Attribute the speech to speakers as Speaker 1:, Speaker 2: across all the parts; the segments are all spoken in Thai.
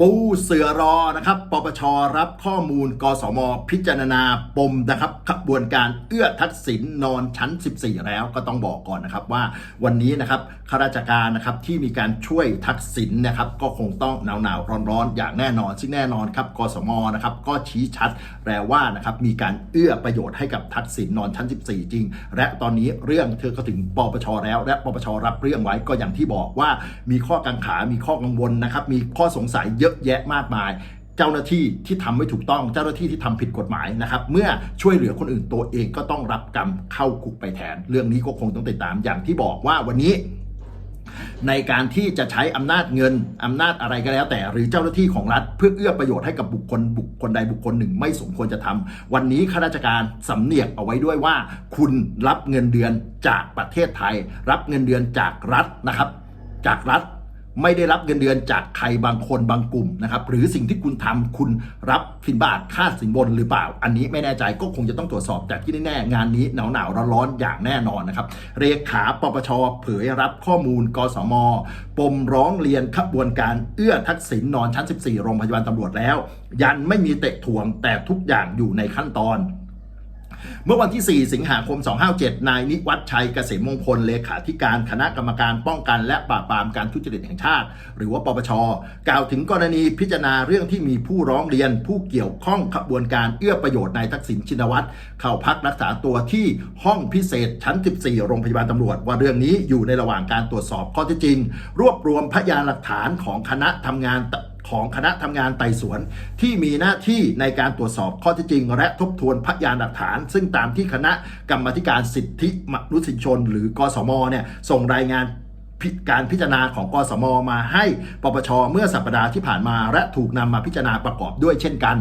Speaker 1: ปูเสือรอนะครับปปชรับข้อมูล กสมพิจารณาปมนะครับขบวนการเอื้อทักษิณนอนชั้น 14 แล้วก็ต้องบอกก่อนนะครับว่าวันนี้นะครับข้าราชการนะครับที่มีการช่วยทักษิณนะครับก็คงต้องหนาวหนาวร้อนร้อนๆอย่างแน่นอน ซึ่งแน่นอนครับกสมนะครับก็ชี้ชัดแปลว่านะครับมีการเอื้อประโยชน์ให้กับทักษิณนอนชั้น 14 จริง และตอนนี้เรื่องเธอก็ถึงปปชแล้ว และปปชรับเรื่องไว้ก็อย่างที่บอกว่ามีข้อกังขา มีข้อกังวลนะครับมีข้อสงสัยเยอะอะแยะมากมาย เจ้าหน้าที่ที่ทำไม่ถูกต้อง เจ้าหน้าที่ที่ทำผิดกฎหมายนะครับ เมื่อช่วยเหลือคนอื่นตัวเองก็ต้องรับกรรมเข้าคุกไปแทน เรื่องนี้ก็คงต้องติดตามอย่างที่บอกว่าวันนี้ในการที่จะใช้อำนาจเงิน อำนาจอะไรก็แล้วแต่ หรือเจ้าหน้าที่ของรัฐ เพื่อเอื้อประโยชน์ให้กับบุคคลบุคคลใดบุคคลหนึ่งไม่สมควรจะทำวันนี้ข้าราชการสำเนียกเอาไว้ด้วยว่า คุณรับเงินเดือนจากประเทศไทย รับเงินเดือนจากรัฐนะครับ จากรัฐ ไม่ได้รับเงินเดือนจากใครบางคนบางกลุ่มนะครับหรือสิ่งที่คุณทำคุณรับสินบาทค่าสินบนหรือเปล่า อันนี้ไม่แน่ใจก็คงจะต้องตรวจสอบแต่ที่แน่ๆงานนี้หนาวหนาวร้อนๆอย่างแน่นอนนะครับเรขาปปชเผยรับข้อมูล กสมปมร้องเรียนขบวนการเอื้อทักษิณนอนชั้น 14 โรงพยาบาลตำรวจแล้ว ยันไม่มีเตะทวงแต่ทุกอย่างอยู่ในขั้นตอน เมื่อวันที่ 4 สิงหาคม 257 นายนิวัฒชัยเกษมมงคล เลขาธิการคณะกรรมการป้องกัน และปราบปรามการทุจริตแห่งชาติ หรือว่าปปช กล่าวถึงกรณีพิจารณาเรื่องที่มีผู้ร้องเรียน ผู้เกี่ยวข้องขบวนการเอื้อประโยชน์นายทักษิณชินวัตรเข้าพักรักษาตัวที่ห้องพิเศษชั้น 14 โรงพยาบาลตำรวจ ว่าเรื่องนี้อยู่ในระหว่างการตรวจสอบข้อเท็จจริง รวบรวมพยานหลักฐานของคณะทำงาน ของคณะทำงานไต่สวน ที่มีหน้าที่ในการตรวจสอบข้อเท็จจริง และทบทวนพยานหลักฐาน ซึ่งตามที่คณะกรรมธิการสิทธิมนุษยชน หรือกสมเนี่ยส่งรายงานการพิจารณาของกสมมาให้ปปชเมื่อสัปดาห์ที่ผ่านมา และถูกนำมาพิจารณาประกอบด้วยเช่นกัน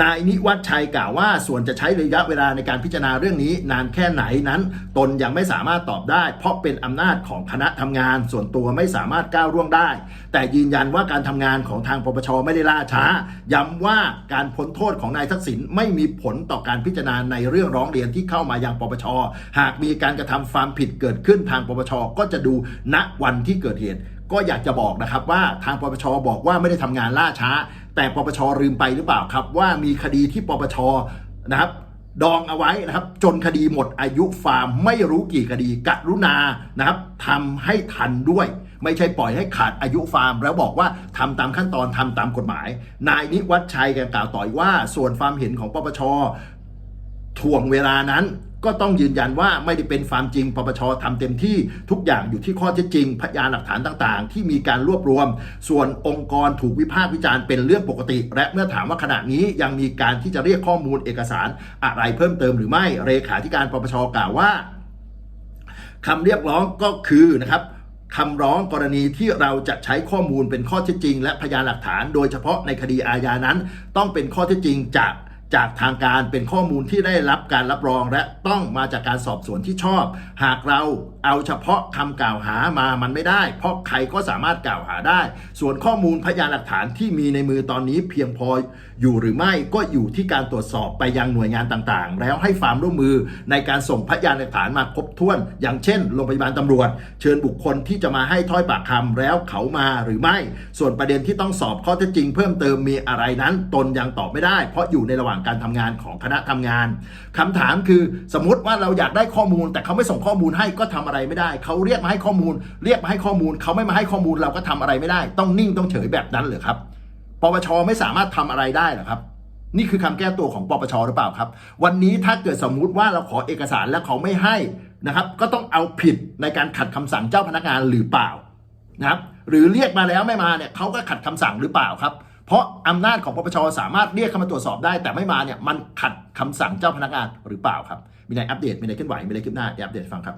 Speaker 1: นายนิวัฒชัยกล่าวว่าส่วนจะใช้ระยะเวลาในการพิจารณาเรื่องนี้ นานแค่ไหนนั้น ตนยังไม่สามารถตอบได้ เพราะเป็นอำนาจของคณะทำงาน ส่วนตัวไม่สามารถก้าวร่วงได้ แต่ยืนยันว่าการทำงานของทางปปชไม่ได้ล่าช้า ย้ำว่าการพ้นโทษของนายทักษิณไม่มีผลต่อการพิจารณาในเรื่องร้องเรียนที่เข้ามายังปปช หากมีการกระทำความผิดเกิดขึ้นทางปปชก็จะดูณวันที่เกิดเหตุ ก็อยากจะบอกนะครับว่าทางปปชบอกว่าไม่ได้ทำงานล่าช้า แต่ปปชลืมไปหรือเปล่าครับ ว่ามีคดีที่ปปชนะครับดองเอาไว้นะครับ จนคดีหมดอายุฟาร์มไม่รู้กี่คดีกรุณานะครับทำให้ทันด้วย ไม่ใช่ปล่อยให้ขาดอายุฟาร์ม แล้วบอกว่าทำตามขั้นตอนทำตามกฎหมาย นายนิวัฒชัยกล่าวต่อยว่า ส่วนความเห็นของปปชถ่วงเวลานั้น ก็ต้องยืนยันว่าไม่ได้เป็นความจริง ปปชทำเต็มที่ทุกอย่างอยู่ที่ข้อเท็จจริง พยานหลักฐานต่างๆ ที่มีการรวบรวม ส่วนองค์กรถูกวิพากษ์วิจารณ์เป็นเรื่องปกติ และเมื่อถามว่าขณะนี้ยังมีการที่จะเรียกข้อมูลเอกสารอะไรเพิ่มเติมหรือไม่เลขาธิการปปชกล่าวว่าคำเรียกร้องก็คือนะครับคำร้องกรณีที่เราจะใช้ข้อมูลเป็นข้อเท็จจริง และพยานหลักฐาน โดยเฉพาะในคดีอาญานั้น ต้องเป็นข้อเท็จจริงจาก จากทางการเป็นข้อมูลที่ได้รับการรับรองและต้องมาจากการสอบสวนที่ชอบ หากเราเอาเฉพาะคำกล่าวหามามันไม่ได้ เพราะใครก็สามารถกล่าวหาได้ ส่วนข้อมูลพยานหลักฐานที่มีในมือตอนนี้เพียงพออยู่หรือไม่ก็อยู่ที่การตรวจสอบไปยังหน่วยงานต่างๆ แล้วให้ความร่วมมือในการส่งพยานหลักฐานมาครบถ้วน อย่างเช่นโรงพยาบาลตำรวจ เชิญบุคคลที่จะมาให้ถ้อยปากคำแล้วเขามาหรือไม่ ส่วนประเด็นที่ต้องสอบข้อเท็จจริง เพิ่มเติมมีอะไรนั้น ตนยังตอบไม่ได้ เพราะอยู่ในระหว่างการทำงานของคณะทำงานคำถามคือสมมติว่าเราอยากได้ข้อมูล แต่เขาไม่ส่งข้อมูลให้ก็ทำอะไรไม่ได้ เขาเรียกมาให้ข้อมูล เรียกมาให้ข้อมูล เขาไม่มาให้ข้อมูลเราก็ทำอะไรไม่ได้ ต้องนิ่งต้องเฉยแบบนั้นเหรอครับปปชไม่สามารถทำอะไรได้เหรอครับนี่คือคำแก้ตัวของปปชหรือเปล่าครับ วันนี้ถ้าเกิดสมมุติว่าเราขอเอกสารแล้วเขาไม่ให้นะครับ ก็ต้องเอาผิดในการขัดคำสั่งเจ้าพนักงานหรือเปล่านะครับ หรือเรียกมาแล้วไม่มาเนี่ยเขาก็ขัดคำสั่งหรือเปล่าครับ เพราะอำนาจของปปชสามารถเรียกเข้ามาตรวจสอบได้ แต่ไม่มาเนี่ยมันขัดคำสั่งเจ้าพนักงานหรือเปล่าครับ มีอะไรอัปเดตมีอะไรเคลื่อนไหวมีอะไรคลิปหน้าเดี๋ยวอัปเดตฟังครับ